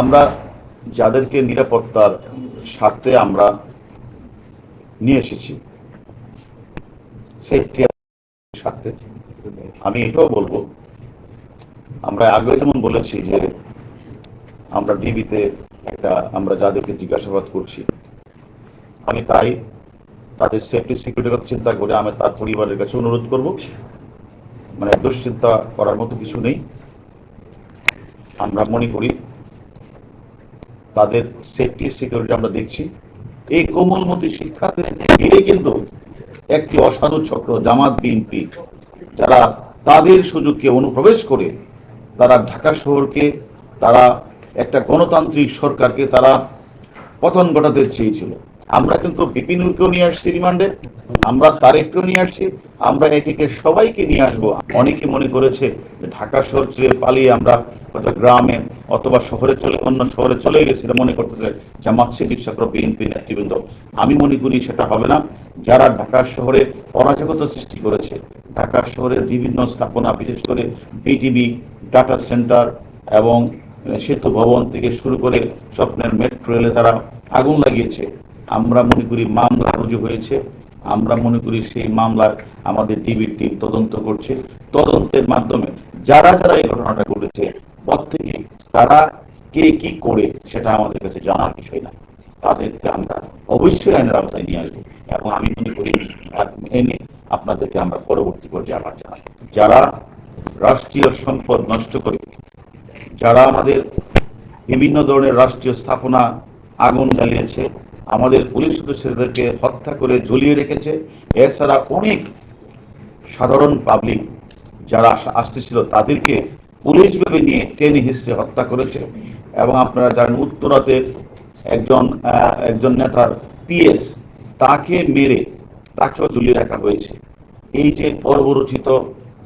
আমরা যাদেরকে নিরাপত্তার স্বার্থে আমরা নিয়ে এসেছি সেফটি স্বার্থে, আমি এটাও বলব। আমরা আগে যেমন বলেছি যে আমরা ডিবিতে একটা, আমরা যাদেরকে জিজ্ঞাসাবাদ করছি, আমি তাই তাদের সেফটি সিকিউরিটির কথা চিন্তা করে আমি তার পরিবারের কাছে অনুরোধ করব। মানে দুশ্চিন্তা করার মতো কিছু নেই। আমরা মনে করি তাদের সেফটি সিকিউরিটি আমরা দেখছি। এই কোমলমতি শিক্ষার্থীদের ঘিরে কিন্তু একটি অসাধু চক্র জামাত বিএনপি, যারা তাদের সুযোগকে অনুপ্রবেশ করে তারা ঢাকা শহরকে, তারা একটা গণতান্ত্রিক সরকারকে তারা পতন ঘটাতে চেয়েছিল। আমরা কিন্তু বিপিনুরকেও নিয়ে আসছি রিমান্ডে, আমরা তারেককেও নিয়ে আসছি, আমরা এটিকে সবাইকে নিয়ে আসব। অনেকে মনে করেছে ঢাকা শহর ছেড়ে পালিয়ে আমরা হয়তো গ্রামে অথবা শহরে চলে, অন্য শহরে চলে গেছি মনে করতেছে জামাত শিবির চক্র বিএনপি নেতৃবৃন্দ। আমি মনে করি সেটা হবে না। যারা ঢাকা শহরে অরাজকতা সৃষ্টি করেছে, ঢাকা শহরের বিভিন্ন স্থাপনা, বিশেষ করে বিটিভি ডাটা সেন্টার এবং সেতু ভবন থেকে শুরু করে স্বপ্নের মেট্রো রেলে তারা আগুন লাগিয়েছে। আমরা মনে করি মামলা রুজু হয়েছে, আমরা মনে করি সেই মামলার আমাদের ডিবির টিম তদন্ত করছে। তদন্তের মাধ্যমে যারা যারা এই ঘটনাটা ঘটেছে, প্রত্যেকে তারা কে কি করে সেটা আমাদের কাছে জানার বিষয় না। তাদেরকে আমরা অবশ্যই আইনের আওতায় নিয়ে আসব এবং আমি মনে করি এনে আপনাদেরকে আমরা পরবর্তী পর্যায়ে আবার জানাই। যারা রাষ্ট্রীয় সম্পদ নষ্ট করে, যারা আমাদের বিভিন্ন ধরনের রাষ্ট্রীয় স্থাপনা আগুন জ্বালিয়েছে আমাদের পুলিশ সদস্যদেরকে হত্যা করে ঝুলিয়ে রেখেছে। এছাড়া অনেক সাধারণ পাবলিক যারা আসতেছিল, তাদেরকে পুলিশ ভেবে নিয়ে টেনে হিসেবে হত্যা করেছে। এবং আপনারা জানেন, উত্তরাতে একজন একজন নেতার পিএস তাকে মেরে তাকেও ঝুলিয়ে রাখা হয়েছে। এই যে বর্বরচিত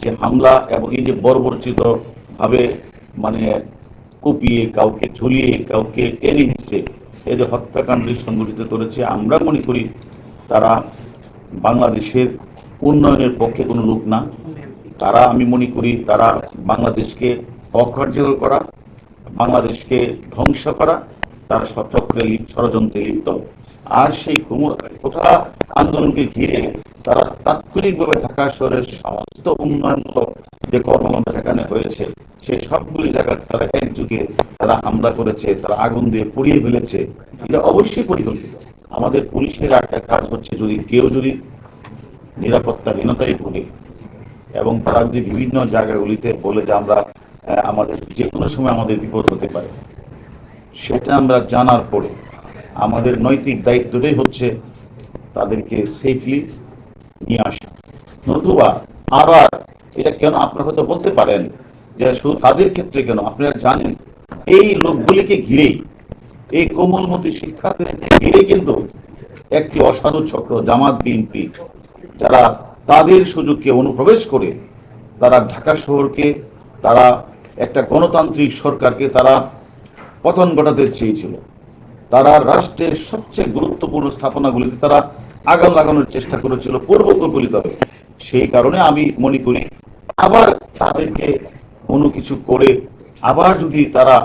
যে হামলা এবং এই যে বর্বরচিত ভাবে মানে কুপিয়ে কাউকে ঝুলিয়ে, কাউকে টেনে হিসেবে এই যে হত্যাকাণ্ড সংগঠিত করেছে, আমরা মনে করি তারা বাংলাদেশের উন্নয়নের পক্ষে কোনো লোক না। তারা, আমি মনে করি তারা বাংলাদেশকে অকার্যকর করা, বাংলাদেশকে ধ্বংস করা, তারা সচক্রে ষড়যন্ত্রে লিপ্ত। আর সেই কোঠা আন্দোলনকে ঘিরে তারা তাৎক্ষণিকভাবে ঢাকা শহরের সমস্ত উন্নয়নমূলক যে কর্মকাণ্ড সেখানে হয়েছে, সেই সবগুলি জায়গায় তারা একযুগে তারা হামলা করেছে, তারা আগুন দিয়ে পুড়িয়ে ফেলেছে। এটা অবশ্যই পরিকল্পিত। আমাদের পুলিশের একটা কাজ হচ্ছে যদি কেউ যদি নিরাপত্তাহীনতায় ভুগে এবং তারা যদি বিভিন্ন জায়গাগুলিতে বলে যে আমরা আমাদের যে কোনো সময় আমাদের বিপদ হতে পারে, সেটা আমরা জানার পরে আমাদের নৈতিক দায়িত্বটাই হচ্ছে তাদেরকে সেফলি নিয়ে আসা। নতুবা আবার এটা কেন আপনারা হয়তো বলতে পারেন যে শুধু তাদের ক্ষেত্রে কেন? আপনারা জানেন, এই লোকগুলিকে ঘিরেই, এই কোমলমতি শিক্ষার্থীদেরকে ঘিরে কিন্তু একটি অসাধু চক্র, জামাত, বিএনপি, যারা তাদের সুযোগকে অনুপ্রবেশ করে তারা ঢাকা শহরকে, তারা একটা গণতান্ত্রিক সরকারকে তারা পতন ঘটাতে চেয়েছিল। তারা রাষ্ট্রের সবচেয়ে গুরুত্বপূর্ণ স্থাপনাগুলিতে তারা আগাম লাগানোর চেষ্টা করেছিল পূর্বকল্পিতভাবে সেই কারণে আমি মনে করি, আবার তাদেরকে কোনো কিছু করে, আবার যদি তারা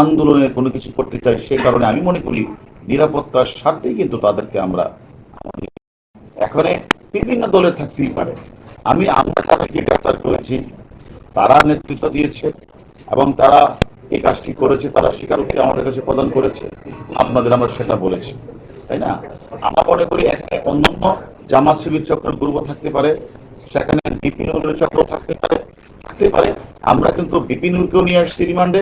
আন্দোলনে কোনো কিছু করতে চায়, সে কারণে আমি মনে করি, নিরাপত্তার স্বার্থেই কিন্তু তাদেরকে আমরা এখানে বিভিন্ন দলে থাকতেই পারে। আমি আমরা তাদেরকে গ্রেফতার করেছি, তারা নেতৃত্ব দিয়েছে এবং তারা এই কাজটি করেছে, তারা স্বীকারোক্তি আমাদের কাছে প্রদান করেছে। আপনাদের আমরা সেটা বলেছি, তাই না? আমরা মনে করি এখানে অন্যান্য জামাত শিবির চক্র গ্রুপ থাকতে পারে, সেখানে বিপিনুরের চক্র থাকতে পারে থাকতে পারে। আমরা কিন্তু বিপিনুরকেও নিয়ে আসছি রিমান্ডে,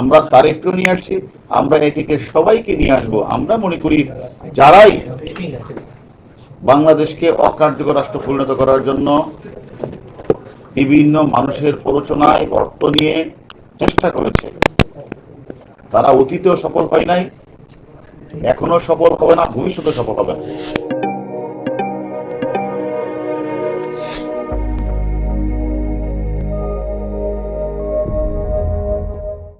আমরা তারেককেও নিয়ে আসছি, আমরা এটিকে সবাইকে নিয়ে আসব। আমরা মনে করি যারাই বাংলাদেশকে অকার্যকর রাষ্ট্র পরিণত করার জন্য বিভিন্ন মানুষের প্ররোচনায় অর্থ নিয়ে চেষ্টা করেছে। তারা অতীতেও সফল হয় নাই, এখনও সফল হবে না ভবিষ্যতে সফল হবে না।